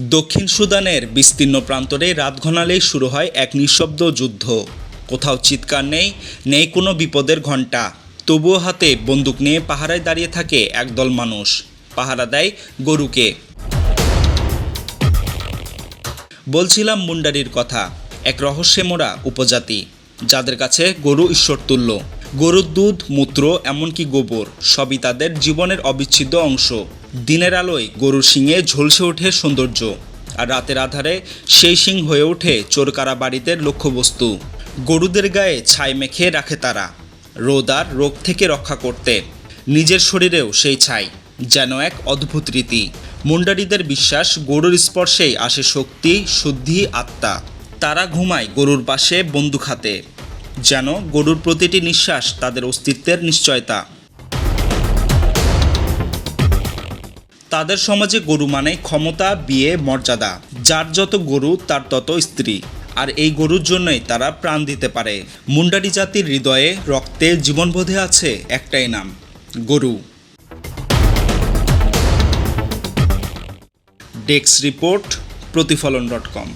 দক্ষিণ সুদানের বিস্তীর্ণ প্রান্তরে রাত ঘনালেই শুরু হয় এক নিঃশব্দ যুদ্ধ। কোথাও চিৎকার নেই নেই কোনো বিপদের ঘণ্টা। তবুও হাতে বন্দুক নিয়ে পাহারায় দাঁড়িয়ে থাকে একদল মানুষ। পাহারা দেয় গরুকে। বলছিলাম মুন্ডারির কথা, এক রহস্যে মোড়া উপজাতি, যাদের কাছে গরু ঈশ্বরতুল্য। গরুর দুধ, মূত্র, এমনকি গোবর সবই তাদের জীবনের অবিচ্ছেদ্য অংশ। দিনের আলোয় গরুর শিঙে ঝলসে ওঠে সৌন্দর্য, আর রাতের আধারে সেই শিং হয়ে ওঠে চোরকারা বাড়িতে লক্ষ্যবস্তু। গরুদের গায়ে ছাই মেখে রাখে তারা, রোদ আর রোগ থেকে রক্ষা করতে। নিজের শরীরেও সেই ছাই, যেন এক অদ্ভুত রীতি। মুন্ডারিদের বিশ্বাস গরুর স্পর্শেই আসে শক্তি, শুদ্ধি, আত্মা। তারা ঘুমায় গরুর পাশে বন্দুক হাতে। যেন গরুর প্রতিটি নিঃশ্বাস তাদের অস্তিত্বের নিশ্চয়তা। তাদের সমাজে গরু মানে ক্ষমতা, বিয়ে, মর্যাদা। যার যত গরু, তার তত স্ত্রী। আর এই গরুর জন্যই তারা প্রাণ দিতে পারে। মুন্ডারি জাতির হৃদয়ে রক্তে জীবনবোধে আছে একটাই নাম গরু। ডেস্ক রিপোর্ট, প্রতিফলন ডট কম।